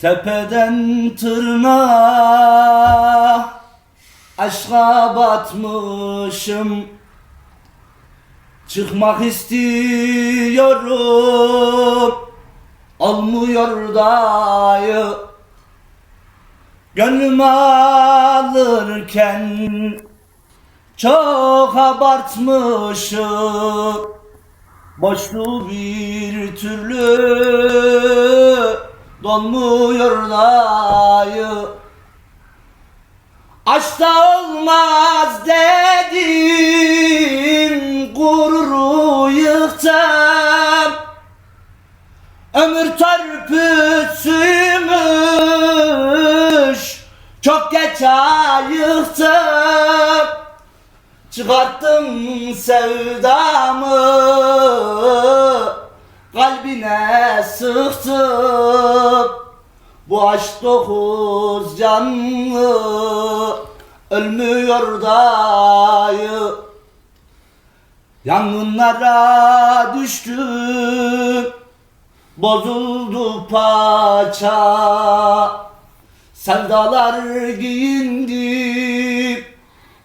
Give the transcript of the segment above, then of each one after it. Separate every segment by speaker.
Speaker 1: Tepeden tırnağa aşka batmışım. Çıkmak istiyorum Olmuyor dayı. Gönlüm alırken Çok abartmışım. Boşluğu bir türlü Dolmuyor dayı Aşkta olmaz dedim Gururu yıktım Ömür törpüsüymüş Çok geç ayıktım. Çıkarttım sevdamı Kalbine sıktım Bu aşk dokuz canlı Ölmüyor dayı. Yangınlara düştüm Bozuldu paça. Sevdalar giyindim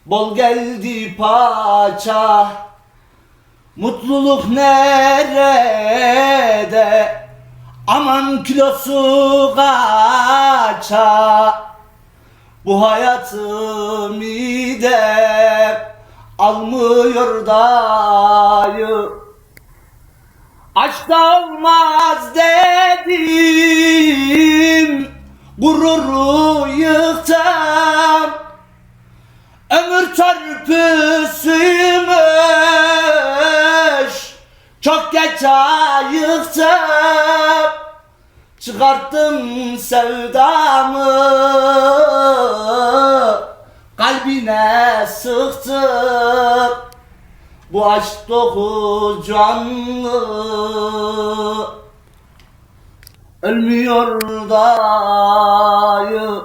Speaker 1: Bol geldi paça. Mutluluk nerede Aman kilosu kaça Bu hayatı midem Almıyor dayı. Aşkta olmaz dedim Gururu yıktım Ömür çarpısıymış Çok geç ayıktım Çıkarttım sevdamı. Kalbine sıktım. Bu aşk dokuz canlı. Ölmüyor dayı